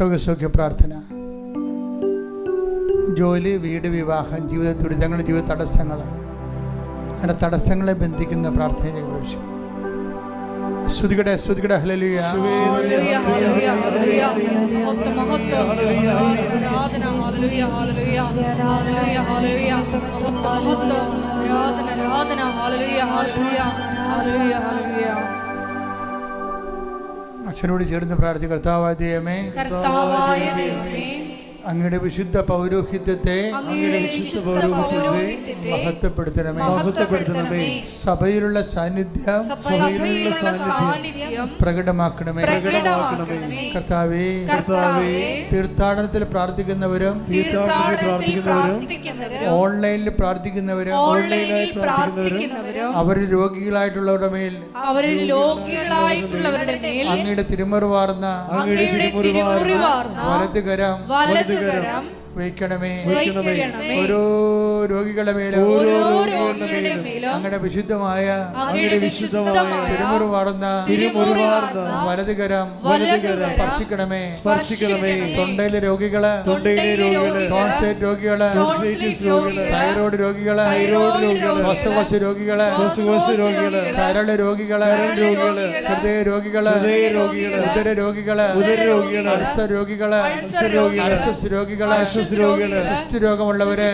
രോഗസൗഖ്യ പ്രാർത്ഥന ജോലി വീട് വിവാഹം ജീവിത ദുരിതങ്ങൾ ജീവിത തടസ്സങ്ങൾ അങ്ങനെ തടസ്സങ്ങളെ ബന്ധിക്കുന്ന പ്രാർത്ഥനയിലേക്ക് പ്രവേശിക്കും ശ്രുതികടെ ശ്രുതികടെ ഹലലിയ. ആരാധന. ആരാധന, ഹല്ലേലൂയ, ഹല്ലേലൂയ. Hallelujah, hallelujah. അച്ഛനോട് ചേർന്ന് പ്രാർത്ഥി കർത്താവായ ദൈവമേ അങ്ങയുടെ വിശുദ്ധ പൗരോഹിത്യത്തെ അങ്ങയുടെ വിശുദ്ധ പൗരോഹിത്യത്തെ മഹത്വപ്പെടുത്തണമേ. മഹത്വപ്പെടുത്തണമേ. സഭയിലുള്ള സാന്നിധ്യം സഭയിലുള്ള സാന്നിധ്യം പ്രകടമാക്കണമേ. പ്രകടമാക്കണമേ. കർത്താവേ കർത്താവേ തീർത്ഥാടനത്തിൽ പ്രാർത്ഥിക്കുന്നവരും തീർത്ഥാടനത്തിൽ പ്രാർത്ഥിക്കുന്നവരും ഓൺലൈനിൽ പ്രാർത്ഥിക്കുന്നവരും ഓൺലൈനായി പ്രാർത്ഥിക്കുന്നവരും അവർ രോഗികളായിട്ടുള്ളവരുടെ മേൽ അവർ രോഗികളായിട്ടുള്ളവരുടെ മേൽ അങ്ങയുടെ തിരുമറുവാർന്ന അങ്ങയുടെ തിരുമുറിവാർന്ന വലതുകരം വലതുകരം വയ്ക്കണമേ വയ്ക്കണമേ. ഓരോ രോഗികളുടെ മേലും അങ്ങയുടെ വിശുദ്ധമായ അങ്ങയുടെ വിശുദ്ധമായ തിരുമുറിവാർന്ന തിരുമുറിവാർന്ന വലതുകരം വലതുകരം സ്പർശിക്കണമേ. സ്പർശിക്കണമേ. തൊണ്ടയിലെ രോഗികൾ തൊണ്ടയിലെ രോഗികൾ ടോൺസൈറ്റ് രോഗികൾ രോഗികൾ തൈറോയ്ഡ് രോഗികൾ തൈറോയ്ഡ് രോഗികൾ ശ്വാസകോശ രോഗികൾ ശ്വാസകോശ രോഗികൾ കരൾ രോഗികൾ രോഗികൾ ഹൃദയ രോഗികൾ ഹൃദയ രോഗികൾ ഉദര രോഗികൾ ഉദര രോഗികൾ അൾസർ രോഗികൾ അൾസർ രോഗികൾ അൾസസ് രോഗികൾ രോഗമുള്ളവര്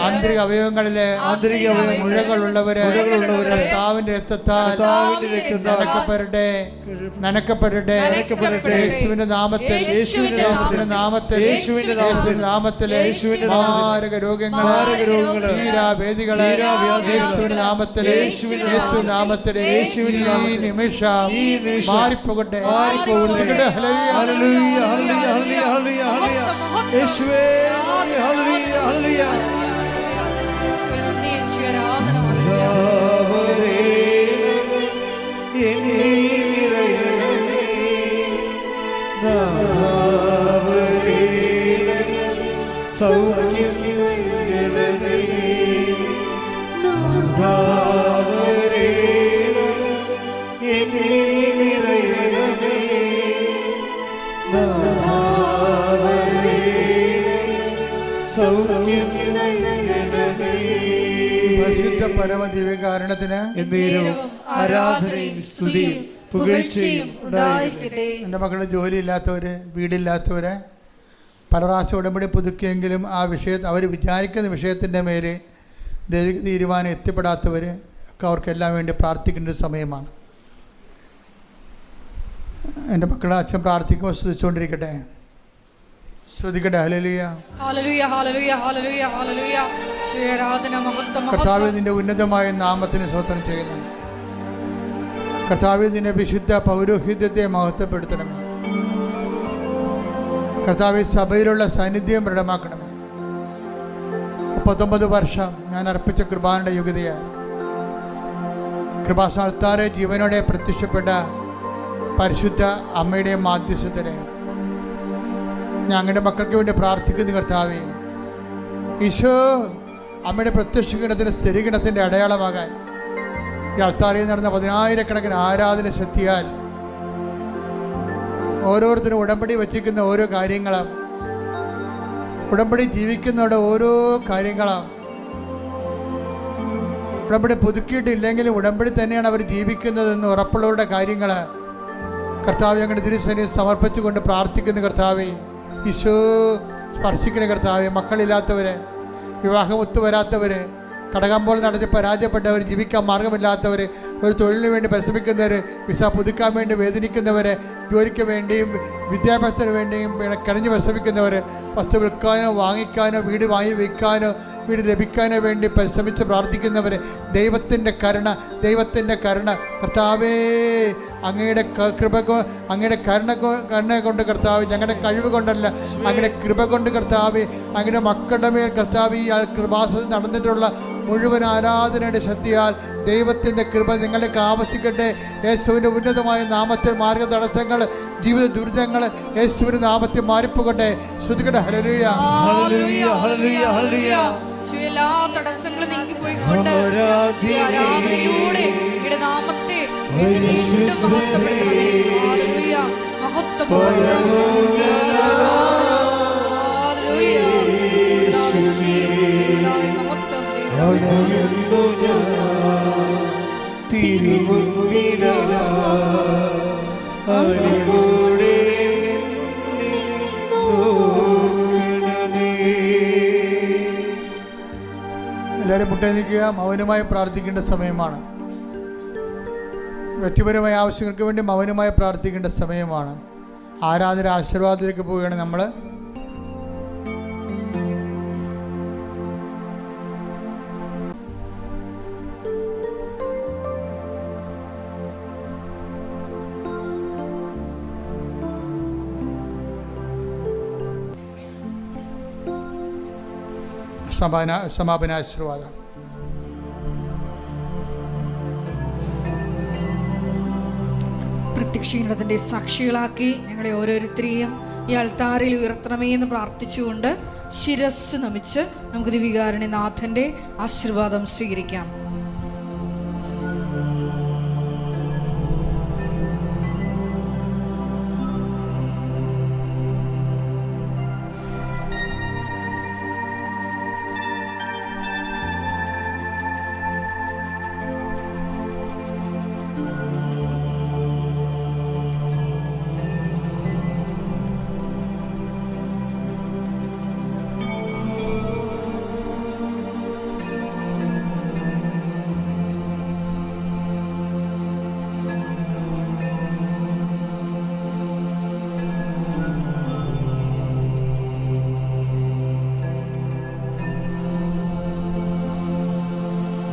ആന്തരിക അവയവങ്ങളിലെ ആന്തരിക അവയവങ്ങൾ മുഴകളുള്ളവര് കർത്താവിന്റെ രക്തത്താൽ നനക്കപ്പെടട്ടെ നനക്കപ്പെടട്ടെ. യേശുവിന്റെ നാമത്തിൽ യേശുവിന്റെ നാമത്തിൽ യേശുവിന്റെ നാമത്തിൽ. നാമത്തിൽ യേശുവിന്റെ. മാരക രോഗങ്ങൾ ഭേദികളെ. യേശുവിന്റെ നാമത്തിൽ യേശുവിന്റെ യേശു നാമത്തിൽ യേശുവിന്റെ ഈ. നിമിഷം മാറിപ്പോകട്ടെ മാറിപ്പോകട്ടെ. Hallelujah, hallelujah, hallelujah, hallelujah. യേശുവേ നന്ദി, ഹല്ലേലൂയ, ഹല്ലേലൂയ. എന്നിൽ നിറയണമേ. സൗഖ്യം സൗഖ്യം പരിശുദ്ധ പരമ ദിവ്യകാരണത്തിന് എന്നേരവും ആരാധനയും സ്തുതിയും പുകഴ്ചയും ഉണ്ടായിരിക്കട്ടെ. എന്റെ മക്കളുടെ ജോലിയില്ലാത്തവര് വീടില്ലാത്തവര് പല പ്രാവശ്യം ഉടമ്പടി പുതുക്കിയെങ്കിലും ആ വിഷയ അവർ വിചാരിക്കുന്ന വിഷയത്തിന്റെ മേൽ ദൈവിക തീരുമാനം എത്തിപ്പെടാത്തവർ ഒക്കെ അവർക്കെല്ലാം വേണ്ടി പ്രാർത്ഥിക്കേണ്ട ഒരു സമയമാണ്. എന്റെ മക്കളെ അച്ഛൻ പ്രാർത്ഥിക്കുമ്പോൾ ശ്രദ്ധിച്ചുകൊണ്ടിരിക്കട്ടെ ശ്രദ്ധിക്കട്ടെ. ഹലലുയ കർത്താവ് നിന്റെ ഉന്നതമായ നാമത്തിന് സ്വത്രം ചെയ്യുന്നു. കർത്താവ് നിന്റെ വിശുദ്ധ പൗരോഹിത്യത്തെ മഹത്വപ്പെടുത്തണമേ. കർത്താവ് സഭയിലുള്ള സാന്നിധ്യം ദൃഢമാക്കണമേ മുപ്പത്തൊമ്പത് വർഷം ഞാൻ അർപ്പിച്ച കൃപാനയുടെ യുഗതയാൽ കൃപാസ്ഥാനത്താറെ ജീവനോടെ പ്രത്യക്ഷപ്പെട്ട പരിശുദ്ധ അമ്മയുടെ മാധ്യസ്ഥത്തിന് ഞങ്ങളുടെ മക്കൾക്ക് വേണ്ടി പ്രാർത്ഥിക്കുന്നു കർത്താവേ. ഈശോ അമ്മയുടെ പ്രത്യക്ഷഗണത്തിന് സ്ഥിരഗണത്തിന്റെ അടയാളമാകാൻ ഈ അൾത്താറിയിൽ നടന്ന പതിനായിരക്കണക്കിന് ആരാധന ശക്തിയാൽ ഓരോരുത്തരും ഉടമ്പടി വച്ചിരിക്കുന്ന ഓരോ കാര്യങ്ങളും ഉടമ്പടി ജീവിക്കുന്നവരുടെ ഓരോ കാര്യങ്ങളും ഉടമ്പടി പുതുക്കിയിട്ടില്ലെങ്കിലും ഉടമ്പടി തന്നെയാണ് അവർ ജീവിക്കുന്നതെന്ന് ഉറപ്പുള്ളവരുടെ കാര്യങ്ങൾ കർത്താവ് ഞങ്ങളുടെ തിരുസേനയെ സമർപ്പിച്ചുകൊണ്ട് പ്രാർത്ഥിക്കുന്നു കർത്താവെ. ഈശോ സ്പർശിക്കുന്ന കർത്താവെ മക്കളില്ലാത്തവര് വിവാഹം ഒത്തുവരാത്തവർ കടകമ്പോൾ നടത്തി പരാജയപ്പെട്ടവർ ജീവിക്കാൻ മാർഗമില്ലാത്തവർ ഒരു തൊഴിലിന് വേണ്ടി പരിശ്രമിക്കുന്നവർ വിസ പുതുക്കാൻ വേണ്ടി വേദനിക്കുന്നവർ ജോലിക്ക് വേണ്ടിയും വിദ്യാഭ്യാസത്തിന് വേണ്ടിയും കിണഞ്ഞ് പരിശ്രമിക്കുന്നവർ വസ്തു വിൽക്കാനോ വാങ്ങിക്കാനോ വീട് വാങ്ങി വയ്ക്കാനോ വീട് ലഭിക്കാനോ വേണ്ടി പരിശ്രമിച്ച് പ്രാർത്ഥിക്കുന്നവർ ദൈവത്തിന്റെ കരുണ ദൈവത്തിന്റെ കരുണ. കർത്താവേ അങ്ങയുടെ കൃപ അങ്ങയുടെ കരുണ കരുണ കൊണ്ട് കർത്താവ് ഞങ്ങളുടെ കഴിവ് കൊണ്ടല്ല അങ്ങയുടെ കൃപ കൊണ്ട് കർത്താവ് അങ്ങയുടെ മക്കളുടെ മേൽ കർത്താവ് ഈ കൃപാസ നടന്നിട്ടുള്ള മുഴുവൻ ആരാധനയുടെ ശക്തിയാൽ ദൈവത്തിന്റെ കൃപ നിങ്ങളിലേക്ക് ആവശ്യിക്കട്ടെ. യേശുവിന്റെ ഉന്നതമായ നാമത്തിൽ മാർഗ തടസ്സങ്ങൾ ജീവിത ദുരിതങ്ങൾ യേശുവിന്റെ നാമത്തിൽ മാറിപ്പോകട്ടെ. ശ്രുതികട ഹരലിയ ഹല്ലേലൂയ, ഹല്ലേലൂയ, ഹല്ലേലൂയ. ഈശോ, എല്ലാ തടസ്സങ്ങളും നീങ്ങിപ്പോയിക്കൊണ്ട് ആരാധ്യനേ. ഈ എല്ലാരും മുട്ടേ നിൽക്കുക മൗനമായി പ്രാർത്ഥിക്കേണ്ട സമയമാണ്. വ്യക്തിപരമായ ആവശ്യങ്ങൾക്ക് വേണ്ടി മൗനമായി പ്രാർത്ഥിക്കേണ്ട സമയമാണ്. ആരാധന ആശീർവാദത്തിലേക്ക് പോവുകയാണ് നമ്മൾ സമാപന സമാപന ആശീർവാദം സാക്ഷികളാക്കി ഞങ്ങളെ ഓരോരുത്തരെയും ഈ അൾത്താറിൽ ഉയർത്തണമേ എന്ന് പ്രാർത്ഥിച്ചുകൊണ്ട് ശിരസ് നമിച്ച് നമുക്ക് ദിവികാരണി നാഥന്റെ ആശീർവാദം സ്വീകരിക്കാം.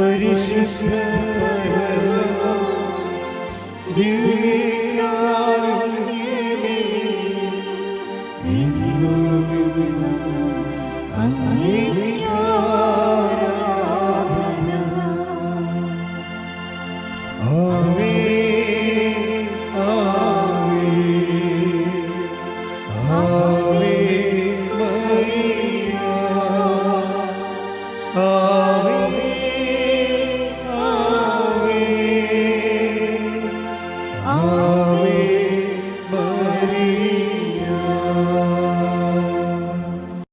പരിശുദ്ധ പരമ